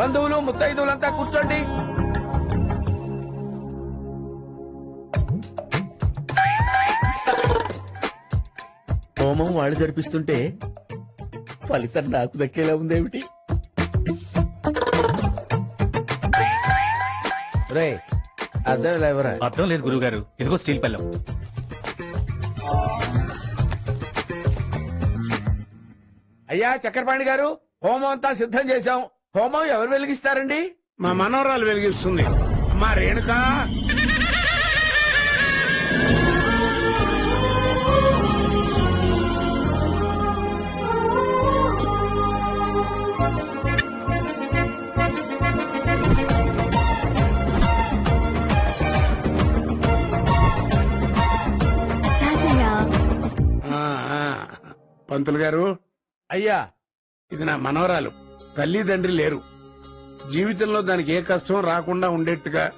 బంధువులు ముత్తైదువులంతా కూర్చోండి. హోమం వాళ్ళు జరిపిస్తుంటే ఫలితం నాకు దక్కేలా ఉందేమిటి? రే అర్థం లేవరా? అర్థం లేదు గురుగారు ఇదిగో స్టీల్ పల్లెం అయ్యా చక్రపాణి గారు హోమం అంతా సిద్ధం చేశాం. హోమం ఎవరు వెలిగిస్తారండి? మా మనవరాలు వెలిగిస్తుంది. మా రేణుక. పంతులు గారు అయ్యా. ఇది నా మనవరాలు. తల్లిదండ్రి లేరు. జీవితంలో దానికి ఏ కష్టం రాకుండా ఉండేట్టుగా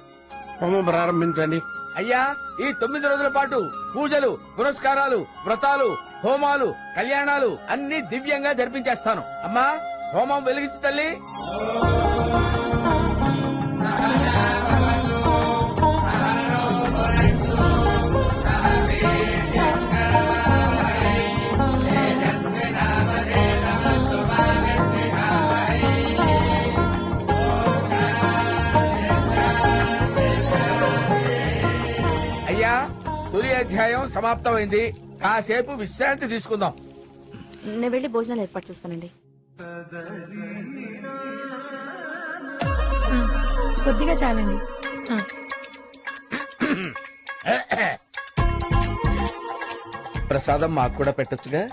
హోమం ప్రారంభించండి. అయ్యా ఈ తొమ్మిది రోజుల పాటు పూజలు పురస్కారాలు వ్రతాలు హోమాలు కళ్యాణాలు అన్ని దివ్యంగా జరిపించేస్తాను. అమ్మా హోమం వెలిగించు తల్లి. అధ్యాయం సమాప్తమైంది. కాసేపు విశ్రాంతి తీసుకుందాం. నేను వెళ్ళి భోజనాలు ఏర్పాటు చేస్తానండి. కొద్దిగా చాలండి. ప్రసాదం మాకు కూడా పెట్టొచ్చుగా?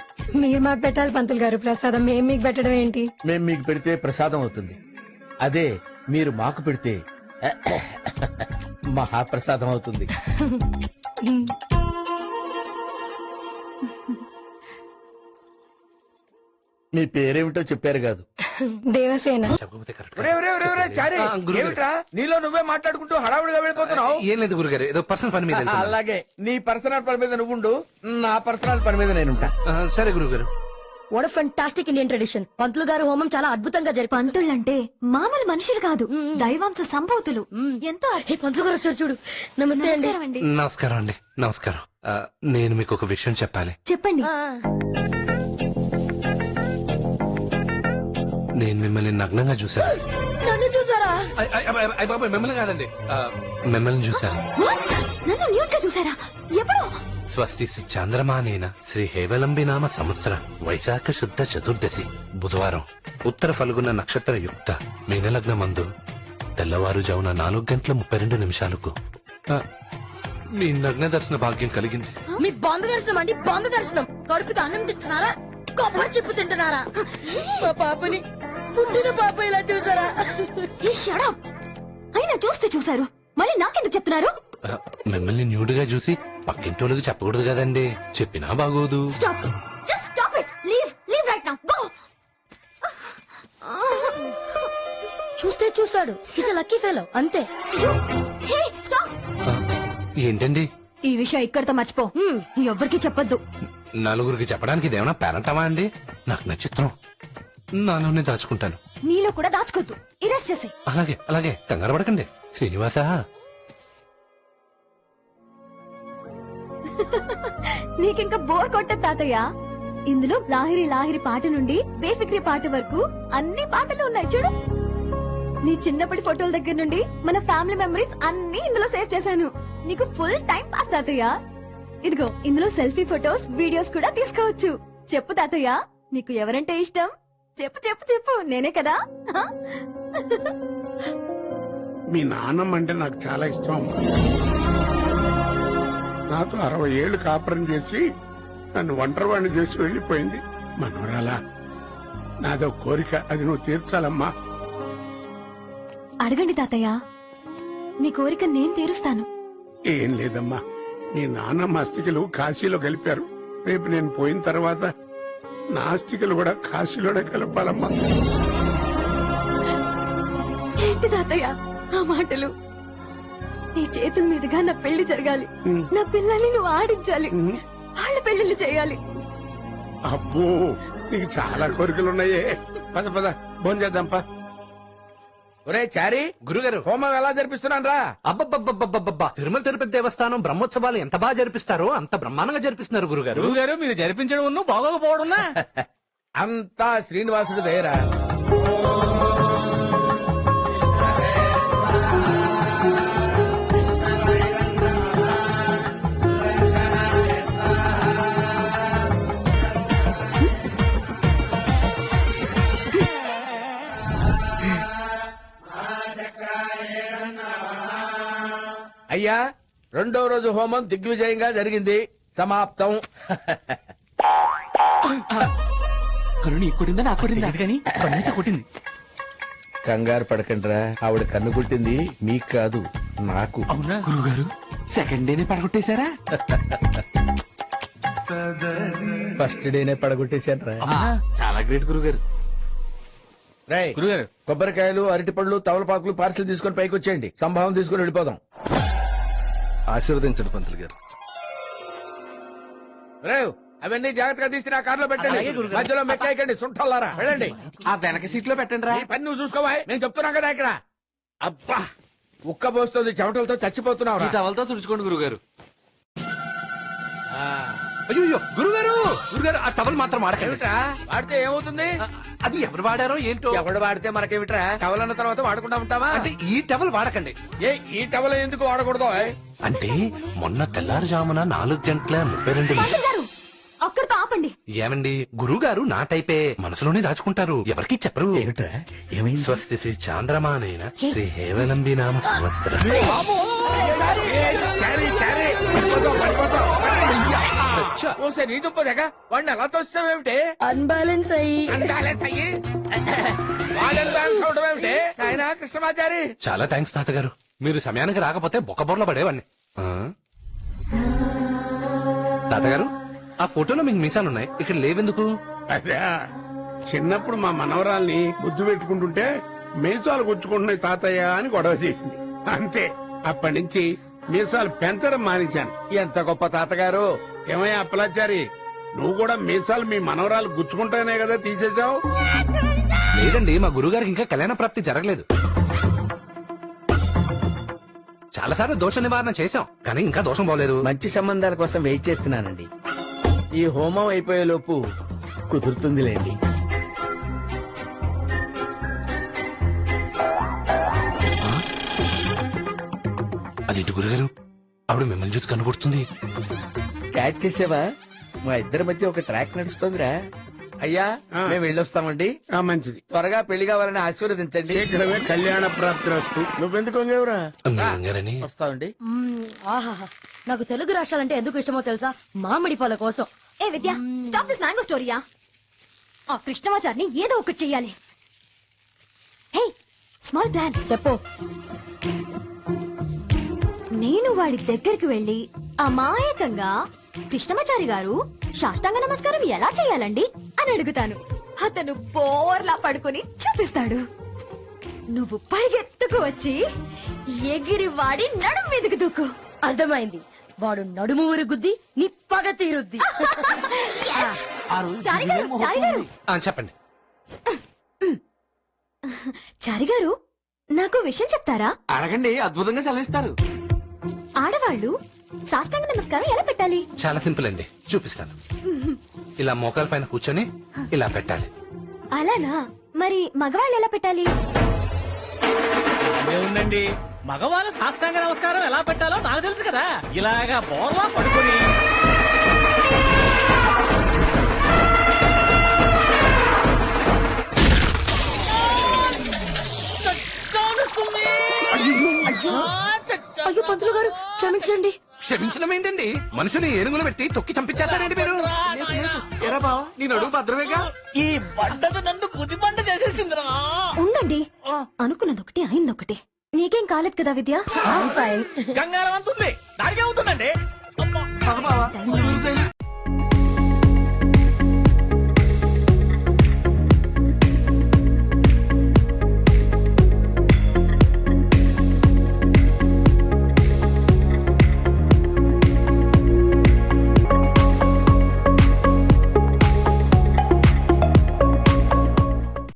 మీరు మాకు పెట్టాలి పంతులు గారు. ప్రసాదం మేము మీకు పెట్టడం ఏంటి? మేం మీకు పెడితే ప్రసాదం అవుతుంది. అదే మీరు మాకు పెడితే మహాప్రసాదం అవుతుంది. మీ పేరేమిటో చెప్పారు కాదు. దేవసేన. నీలో నువ్వే మాట్లాడుకుంటూ హడావుడిగా వెళ్ళిపోతున్నావు? ఏం లేదు గురుగారు ఏదో పర్సనల్ పని మీద. అలాగే నీ పర్సనల్ పని మీద నువ్వుండు నా పర్సనల్ పని మీద నేనుంటా. సరే గురుగారు. వాట్ ఫంటాస్టిక్ ఇండియన్ ట్రెడిషన్ పంతులు గారు హోమం చాలా అద్భుతంగా జరిపారు పంతుళ్ళంటే మామూలు మనుషులు కాదు దైవాంశ సంభూతులు. ఎంతో పంతులు గారు వచ్చారు చూడు. నమస్తే అండి. నమస్కారం అండి. నమస్కారం నేను మీకు ఒక విషయం చెప్పాలి. చెప్పండి. నేను మిమ్మల్ని నగ్నంగా చూశాను. నన్ను చూసారా? మిమ్మల్ని కాదండి. మిమ్మల్ని చూశాను? నన్ను న్యూట్గా చూసారా? ఎప్పుడు స్వస్తి శ్రీ చంద్రమానేన శ్రీ హేవలంబి నామ సంవత్సర వైశాఖ శుద్ధ చతుర్దశి బుధవారం. ఉత్తర ఫల్గుణ నక్షత్ర యుక్త మీనలగ్న మందు తెల్లవారుజామున నాలుగు గంటల ముప్పై రెండు నిమిషాలకు. ఆ, మీ నగ్న దర్శన భాగ్యం కలిగింది. మీ బంధు దర్శనం అండి బంధు దర్శనం. కడుపుతో అన్నం తింటున్నారా? కొబ్బరి చిప్పు తింటున్నారా? మా పాపని పుట్టిన పాప ఇలా చూసారా? ఈ షడప్? అయినా చూస్తే చూసారు మళ్ళీ నాకెందుకు చెప్తున్నారు? మిమ్మల్ని న్యూడ్గా చూసి పక్కింటోళ్ళకి చెప్పకూడదు కదండి. చెప్పినా బాగోదు. Stop just stop it leave leave right now go చూస్తే చూస్తాడు. ఇది లక్కీ ఫెలో అంతే. హే స్టాప్ ఆ, ఏంటండి? ఈ విషయం ఇక్కడితో మర్చిపో. ఎవ్వరికి చెప్పొద్దు. నలుగురికి చెప్పడానికి ఇదేమన్నా పేరంటమా అండి? నాకు నచ్చిత్రం. నాలోనే దాచుకుంటాను. నీలో కూడా దాచుకోద్దు. ఇరెస్ట్ చేసే అలాగే అలాగే. కంగారు పడకండి. శ్రీనివాస నీకింకా బోర్ కొట్ట తాతయ్య. ఇందులో లాహిరి లాహిరి పాట నుండి బేఫిక్రీ పాట వరకు అన్ని పాటలు ఉన్నాయి చూడు. నీ చిన్నప్పటి ఫోటోల దగ్గర నుండి మన ఫ్యామిలీ మెమరీస్ అన్ని ఇందులో సేవ్ చేశాను. నీకు ఫుల్ టైం పాస్ తాతయ్య. ఇదిగో ఇందులో సెల్ఫీ ఫోటోస్ వీడియోస్ కూడా తీసుకోవచ్చు. చెప్పు తాతయ్య నీకు ఎవరంటే ఇష్టం? చెప్పు చెప్పు చెప్పు. నేనే కదా? మీ నాన్నమ్మ అంటే నాకు చాలా ఇష్టం అమ్మా. నాతో అరవై ఏళ్ళు కాపురం చేసి నన్ను ఒంటరివాణ్ణి చేసి వెళ్ళిపోయింది మనవరాలా నాదో కోరిక అది నువ్వు తీర్చాలమ్మా. అడగండి తాతయ్య మీ కోరిక నేను తీరుస్తాను. ఏం లేదమ్మా మీ నాన్నమ్మ అస్థికలు కాశీలో కలిపారు రేపు నేను పోయిన తర్వాత నా అస్థికలు కూడా కాశీలోనే కలపాలమ్మా ఏంటి తాతయ్య ఆ మాటలు? నీ చేతుల మీదుగా నా పెళ్ళి జరగాలి. నా పిల్లల్ని నువ్వు ఆడించాలి. వాళ్ళ పెళ్ళిళ్ళు చేయాలి. అబ్బో నీకు చాలా కోరికలున్నాయే. పద పద భోంచేద్దాంపా ఒరే చారీ గురుగారు. హోమం ఎలా జరిపిస్తున్నాను రా. అబ్బబ్బబ్బబ్బబ్బబ్బా తిరుమల తిరుపతి దేవస్థానం బ్రహ్మోత్సవాలు ఎంత బాగా జరిపిస్తారో అంత బ్రహ్మాండంగా జరిపిస్తున్నారు గురుగారు. గురువు గారు మీరు జరిపించడం ఉన్ను బాగోకపోవడం అంతా శ్రీనివాసుడు దయరా అయ్యా రెండో రోజు హోమం దిగ్విజయంగా జరిగింది. సమాప్తం. కరుణ కొట్టిందా నాకు కొట్టిందా కానీ పన్నైతే కొట్టింది. కంగారు పడకండిరా. ఆవిడ కన్ను కుట్టింది మీకు కాదు నాకు. అవునా? గురువు గారు సెకండ్ డేనే పడగొట్టేశారా? ఫస్ట్ డేనే పడగొట్టేశాను రా. చాలా గ్రేట్ గురువు గారు రై గురుగారు కొబ్బరికాయలు అరటిపళ్ళు తవలపాకులు పార్సల్ తీసుకొని పైకి వచ్చేయండి. సంభావం తీసుకొని వెళ్ళిపోదాం. ఆశీర్వదించండి పంతులు గారు. రేవ్ అవన్నీ జాగ్రత్తగా తీసి నా కారులో పెట్టండి. మధ్యలో మెక్కాయకండి సుంఠల్లారా. వెళ్ళండి. ఆ వెనక సీట్లో పెట్టండి ఈ పని నువ్వు చూసుకోవా నేను చెప్తున్నా కదా ఇక్కడ. అబ్బా ఉక్క పోస్తుంది చెమటలతో చచ్చిపోతున్నావు టవల్తో తుడుచుకోండి గురువు గారు అయ్యో గురుగారు! గురుగారు ఆ టవల్ మాత్రం ఆడకండి ఏమిట్రా? వాడితే ఏమవుతుంది? అది ఎవరు వాడారో ఏంటో? ఎవడు వాడితే మనకేమిట్రా? టవల్ అన్న తర్వాత వాడకుండా ఉంటావా? అంటే ఈ టవల్ వాడకండి. ఏ ఈ టవల్ ఎందుకు వాడకూడదు? అంటే మొన్న తెల్లారుజామున నాలుగు గంటల ముప్పై రెండు అక్కడితో ఆపండి. ఏమండి? గురుగారు నా టైపే మనసులోనే దాచుకుంటారు. ఎవరికి చెప్పరు. స్వస్తి శ్రీ చాంద్రమానైన శ్రీ హేవలంబి నామ సంవత్సర. ఓసే నీ దుంప దగ్గ వాడిని ఎలా తోస్తావేమిటి అన్బాలెన్స్ అయ్యి. తగ్గి వాడని బ్యాలెన్స్ అవడం ఏమిటి? ఆయన కృష్ణమాచారి. చాలా థ్యాంక్స్ తాతగారు. మీరు సమయానికి రాకపోతే బొక్కబొర్ల పడేవాడిని. ఆ? తాతగారు ఆ ఫోటోలో మీకు మీసాలున్నాయి. ఇక్కడ లేవెందుకు? అదే చిన్నప్పుడు మా మనవరాల్ని ముద్దు పెట్టుకుంటుంటే మీసాలు గుచ్చుకుంటున్నాయి తాతయ్య అని గొడవ చేసింది. అంతే అప్పటి నుంచి మీసాలు పెంచడం మానేశాను. ఎంత గొప్ప తాతగారు. ఏమయ్యా అప్పలాచారి? నువ్వు కూడా మీసాలు మీ మనవరాలు గుచ్చుకుంటానే కదా తీసేశావు? లేదండి మా గురుగారికి ఇంకా కళ్యాణ ప్రాప్తి జరగలేదు. చాలాసార్లు దోష నివారణ చేశాం కానీ ఇంకా దోషం పోలేదు. మంచి సంబంధాల కోసం వెయిట్ చేస్తున్నానండి. ఈ హోమం అయిపోయే లోపు కుదురుతుందిలేండి. అదేంటి గురుగారు? ఆవిడ మిమ్మల్ని చూసి కనుగొడుతుంది క్యాచ్ చేసావా? మా ఇద్దరి మధ్య ఒక ట్రాక్ నడుస్తుందిరా. అయ్యా ఆ. మేము వెళ్ళొస్తామండి. ఆ, మంచిది. త్వరగా పెళ్ళి కావాలని ఆశీర్వదించండి. శీఘ్రమే కళ్యాణ ప్రాప్తి వస్తు నువ్వెందుకు వంగేవురా గారని వస్తామండి. మ్మ్, ఆహాహా. నాకు తెలుగు రాష్ట్రాలంటే ఎందుకు ఇష్టమో తెలుసా? మామిడి పళ్ళ కోసం. ఏ విద్య స్టాప్ దిస్ మ్యాంగో స్టోరీయా ఆ. కృష్ణమాచారిని ఏదో ఒకటి చెయ్యాలి. హే స్మాల్ ప్లాన్ చెప్పు. నేను వాడి దగ్గరికి వెళ్ళి అమాయకంగా కృష్ణమాచారి గారు సాష్టాంగ నమస్కారం ఎలా చేయాలండి? అని అడుగుతాను. అతను బోర్లా పడుకొని చూపిస్తాడు. నువ్వు పరిగెత్తుకు వచ్చి ఎగిరి వాడి నడుం మీదకి దూకు. అర్థమైంది. వాడు నడుము ఊరుగుద్ది నీ పగ తీరుద్ది. చారి గారు చారి గారు. ఆ, చెప్పండి. చారి గారు నాకు విషయం చెప్తారా? అడగండి అద్భుతంగా సెలవిస్తారు. ఆడవాళ్ళు సాష్టాంగ నమస్కారం ఎలా పెట్టాలి? చాలా సింపుల్ అండి. చూపిస్తాను. ఇలా మోకాల పైన కూర్చొని ఇలా పెట్టాలి. అలానా? మరి మగవాళ్ళు ఎలా పెట్టాలి? ఉందండి. మగవాళ్ళ సాష్టాంగ నమస్కారం ఎలా పెట్టాలో నాకు తెలుసు కదా. ఇలాగా బోర్లా పడుకొని అయ్యో పంతులు గారు క్షమించండి. క్షమించడం ఏంటండి? మనుషుని ఏనుగులు పెట్టి తొక్కి చంపించేస్తారండి మీరు? ఎరా బావ నీ నడుము భద్రమేగా? ఈ బండది నన్ను బుద్ధి బండ చేసేసిందిరా. ఉండండి. అనుకున్నదొకటి అయిందొకటి. నీకేం కాలేదు కదా విద్య? గంగారం అంతుంది. దానికే అవుతుందండి